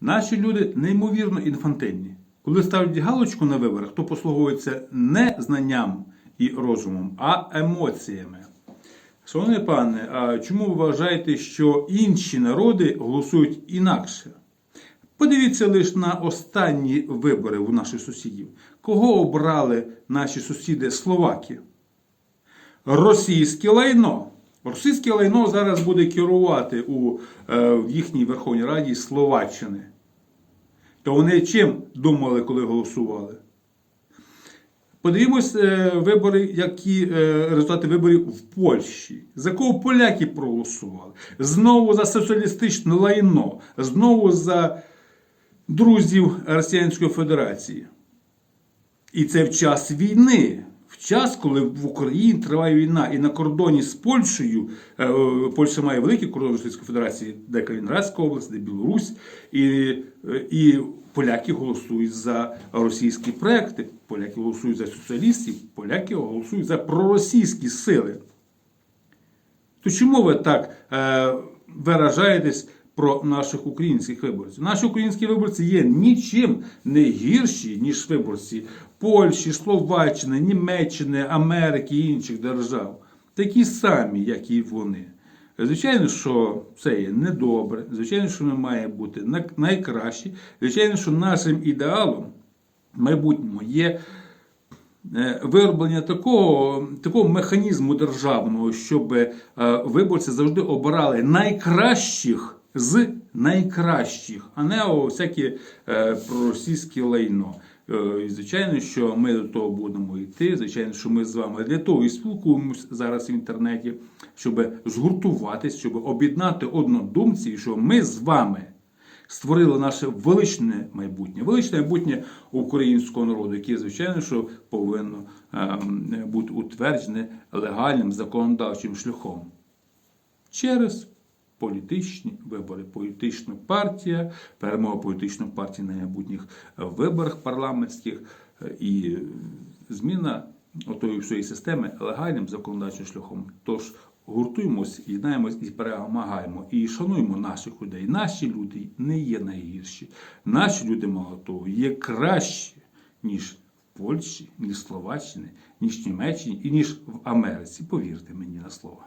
Наші люди неймовірно інфантильні. Коли ставлять галочку на виборах, то послуговуються не знанням і розумом, а емоціями. Шановне пане, а чому ви вважаєте, що інші народи голосують інакше? Подивіться лише на останні вибори у наших сусідів. Кого обрали наші сусіди словаки? Російське лайно. Російське лайно зараз буде керувати у, е, їхній Верховній Раді Словаччини. То вони чим думали, коли голосували? Подивімось е, вибори, які е, результати виборів в Польщі. За кого поляки проголосували? Знову за соціалістичне лайно, знову за друзів Росіянської Федерації. І це в час війни. Час, коли в Україні триває війна, і на кордоні з Польщею, е, е, Польща має великий кордон Російської Федерації, де Калінінградська область, де Білорусь, і, е, і поляки голосують за російські проекти, поляки голосують за соціалістів, поляки голосують за проросійські сили. То чому ви так е, виражаєтесь про наших українських виборців? Наші українські виборці є нічим не гірші, ніж виборці Польщі, Словаччини, Німеччини, Америки і інших держав. Такі самі, як і вони. Звичайно, що це є недобре, звичайно, що ми маємо бути на- найкращі. Звичайно, що нашим ідеалом в майбутньому є е, вироблення такого, такого механізму державного, щоб е, виборці завжди обирали найкращих з найкращих, а не о, всякі е, проросійське лайно. Е, звичайно, що ми до того будемо йти. Звичайно, що ми з вами для того і спілкуємося зараз в інтернеті, щоб згуртуватись, щоб об'єднати однодумців, що ми з вами створили наше величне майбутнє, величне майбутнє українського народу, яке, звичайно, що повинно ем, бути утверджене легальним законодавчим шляхом через політичні вибори. Політична партія, перемога політичної партії на майбутніх е, виборах парламентських е, і зміна отої всієї системи легальним законодавчим шляхом. Тож гуртуємось, єднаємось і перемагаємо. І шануємо наших людей. Наші люди не є найгірші. Наші люди, мало того, є кращі, ніж в Польщі, ніж в Словаччині, ніж Німеччині і ніж в Америці. Повірте мені на слово.